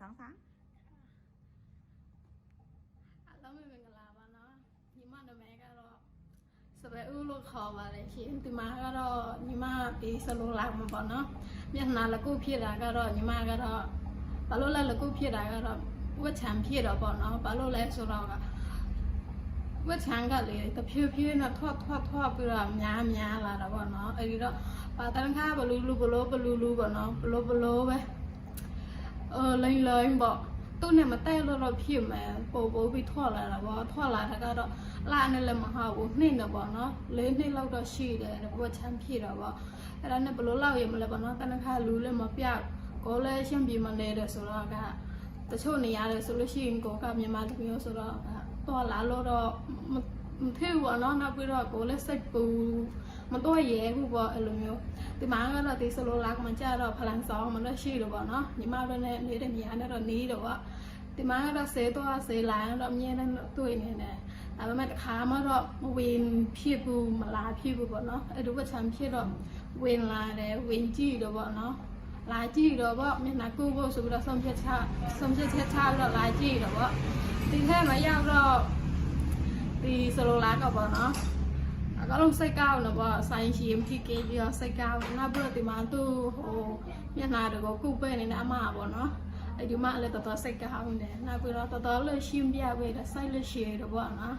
ဆောင်ဆောင်အလုံးမင်္ဂလာပါနော်ညီမနမဲကတော့စပယ်ဦးလို့ခေါ်ပါတယ်ရှင်ဒီမှာကတော့ညီမပေးစလို့လာမှာပေါ့နော်မျက်နှာလကုဖြစ်တာကတော့ညီမကတော့ဘာလို့လဲလကုဖြစ်တာကတော့ဝတ်ချံဖြစ်တော့ပေါ့နော်ဘာလို့လဲဆိုတော့ဝတ်ချံကလေတဖြည်းဖြည်းနဲ့ထွက်ထွက်ထွက်ပြီးတော့များများလာတာပေါ့နော်အဲဒီတော့ပါတန်ခါဘလူးလူဘလိုဘလူးလူပေါ့နော်ဘလိုဘလိုပဲ เออလိမ့်လိမ့်ပေါ့သူ့နဲ့မတဲ့လို့တော့ဖြစ်မယ်ပို့ပို့ပြီးထွက်လာတာပေါ့ထွက်လာတာကတော့လာနဲ့လည်းမဟုတ်ဘူးနှိမ့်တော့ပေါ့နော်လေးနှစ်လောက်တော့ရှိတယ်တပွချမ်းဖြစ်တော့ပေါ့အဲ့ဒါနဲ့ဘလို့လောက်ရမလဲပေါ့နော်တနခါလူလည်းမပြောက်ကိုလည်းရှင်းပြမလဲတဲ့ဆိုတော့ကတချို့နေရတယ်ဆိုလို့ရှိရင်ကိုကမြန်မာလူမျိုးဆိုတော့ကတော့လာလို့တော့မမဖြစ်ဘူးပေါ့နော်နောက်ပြီးတော့ကိုလည်းစိတ်ပူမတော့ရဲဘူးပေါ့အဲ့လိုမျိုး ဒီမှာကတော့ဒီဆိုလိုလာကမှကြတော့ဖလန်ဆောင်မလို့ရှိတော့ပေါ့နော်ညီမတို့နဲ့နေတဲ့နေရာနဲ့တော့နေတော့ပေါ့ဒီမှာကတော့ဆေးတော့ဆေးလာတော့အမြဲတမ်းတွေ့နေတယ်ဒါပေမဲ့တခါမှတော့မဝင်ဖြစ်ဘူးမလာဖြစ်ဘူးပေါ့နော်အဲ့ဒီဘက်ချမ်းဖြစ်တော့ဝင်လာတယ်ဝင်ကြည့်တော့ပေါ့နော်လာကြည့်တော့ပေါ့မျက်နှာကူဖို့ဆိုပြီးတော့ဆုံးဖြတ်ချဆုံးဖြတ်ချက်ချပြီးတော့လာကြည့်တော့ပေါ့ဒီထဲမှာရောက်တော့ဒီဆိုလိုလာတော့ပေါ့နော်အ ကလုံးစိတ်ကောင်းတော့ဗောဆိုင်ရှင်ဖြစ်ခဲ့ပြီးတော့စိတ်ကောင်းနောက်ပြီးတော့ဒီမှာသူဟိုမျက်နှာတော့ကုပဲ့နေတဲ့အမပေါ့နော်အဲ့ဒီမှာလည်းတော်တော်စိတ်ကောင်းတယ်နောက်ပြီးတော့တော်တော်လို့ရှင်းပြပေးတယ်စိုက်လို့ရှိရတော့ဗောနော်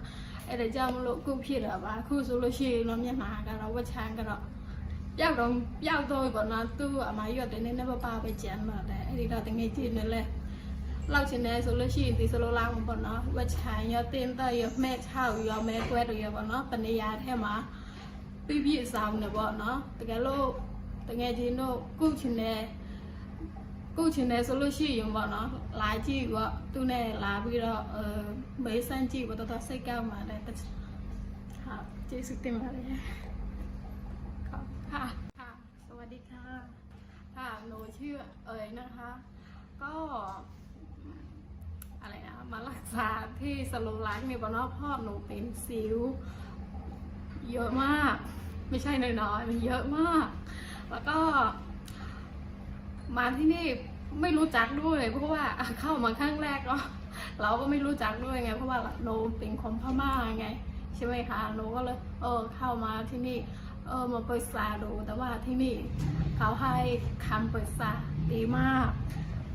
အဲ့ဒါကြောင့်မလို့ကုဖြစ်တာပါအခုဆိုလို့ရှိရင်တော့မျက်နှာကတော့ဝက်ချမ်းကတော့ပျောက်တော့ပျောက်တော့ဗောနော်သူ့အမရွက်တယ်နည်းနည်းပါးပါးပဲကျန်တော့တယ်အဲ့ဒီတော့တငယ်ချင်းနဲ့လဲ เราชนะโซลชีตีโซลลางมันปนเนาะว่าชายยอเต้นต่อยแม่เช่ายอแม่แควดยอปนเนาะปัญญาแท้มาตีพี่สาวเนี่ยบ่เนาะแต่แกโลกแต่ไงจีโน่กู้ชนะกู้ชนะโซลชีอยังบ่เนาะหลายจีว่าตัวเนี่ยลายพี่เราเออไม่สั้นจีว่าตัวตัวใส่ก้าวมาได้แต่ค่ะจีสุดเต็มเลยค่ะค่ะสวัสดีค่ะค่ะหนูชื่อเอ๋ยนะคะ ก็ ษาที่สโลไลฟ์เนี่ยบอกว่าพ่อหนูเป็นสิว เยอะมาก ไม่ใช่น้อยๆมันเยอะมาก แล้วก็ มาที่นี่ไม่รู้จักด้วย เพราะว่าเข้ามาครั้งแรกก็เราก็ไม่รู้จักด้วยไง เพราะว่าหนูเป็นคนพม่าไง ใช่ไหมคะหนูก็เลยเออเข้ามาที่นี่ เออมาปรึกษาดูแต่ว่าที่นี่เขาให้คำปรึกษาดีมาก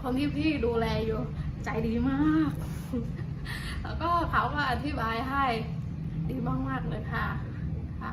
คนที่พี่ดูแลอยู่ใจดีมาก แล้วก็เขาก็อธิบายให้ดีมากๆเลยค่ะค่ะ